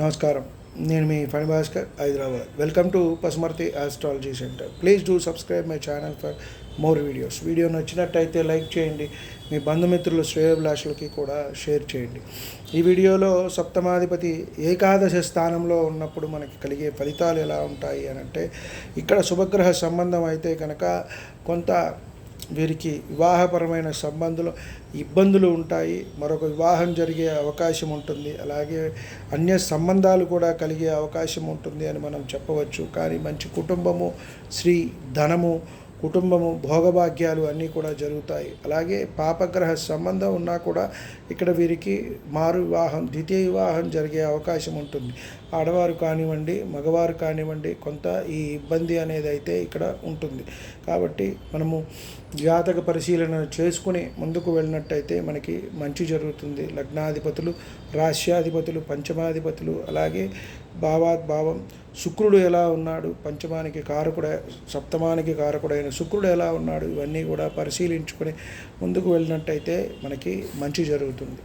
నమస్కారం. నేను మీ Phani Bhaskar Hyderabad. Welcome to Pasumarthi astrology centre please do subscribe my channel for more videos video నచ్చినట్టయితే like చేయండి. మీ బంధుమిత్రులు శ్రేయోభిలాషులకి కూడా షేర్ చేయండి. ఈ వీడియోలో సప్తమాధిపతి ఏకాదశ స్థానంలో ఉన్నప్పుడు మనకి కలిగే ఫలితాలు ఎలా ఉంటాయి అని అంటే ఇక్కడ శుభగ్రహ సంబంధం అయితే కనుక కొంత వీరికి వివాహపరమైన సంబంధంలో ఇబ్బందులు ఉంటాయి. మరొక వివాహం జరిగే అవకాశం ఉంటుంది. అలాగే అన్య సంబంధాలు కూడా కలిగే అవకాశం ఉంటుంది అని మనం చెప్పవచ్చు. కానీ మంచి కుటుంబము శ్రీ ధనము కుటుంబము భోగభాగ్యాలు అన్నీ కూడా జరుగుతాయి. అలాగే పాపగ్రహ సంబంధం ఉన్నా కూడా ఇక్కడ వీరికి మారు వివాహం ద్వితీయ వివాహం జరిగే అవకాశం ఉంటుంది. ఆడవారు కానివ్వండి మగవారు కానివ్వండి కొంత ఈ ఇబ్బంది అనేది అయితే ఇక్కడ ఉంటుంది. కాబట్టి మనము జాతక పరిశీలన చేసుకుని ముందుకు వెళ్ళినట్టయితే మనకి మంచి జరుగుతుంది. లగ్నాధిపతులు రాశ్యాధిపతులు పంచమాధిపతులు అలాగే భావాద్భావం. శుక్రుడు ఎలా ఉన్నాడు? పంచమానికి కారకుడ సప్తమానికి కారకుడైన శుక్రుడు ఎలా ఉన్నాడు? ఇవన్నీ కూడా పరిశీలించుకొని ముందుకు వెళ్ళినట్టయితే మనకి మంచి జరుగుతుంది.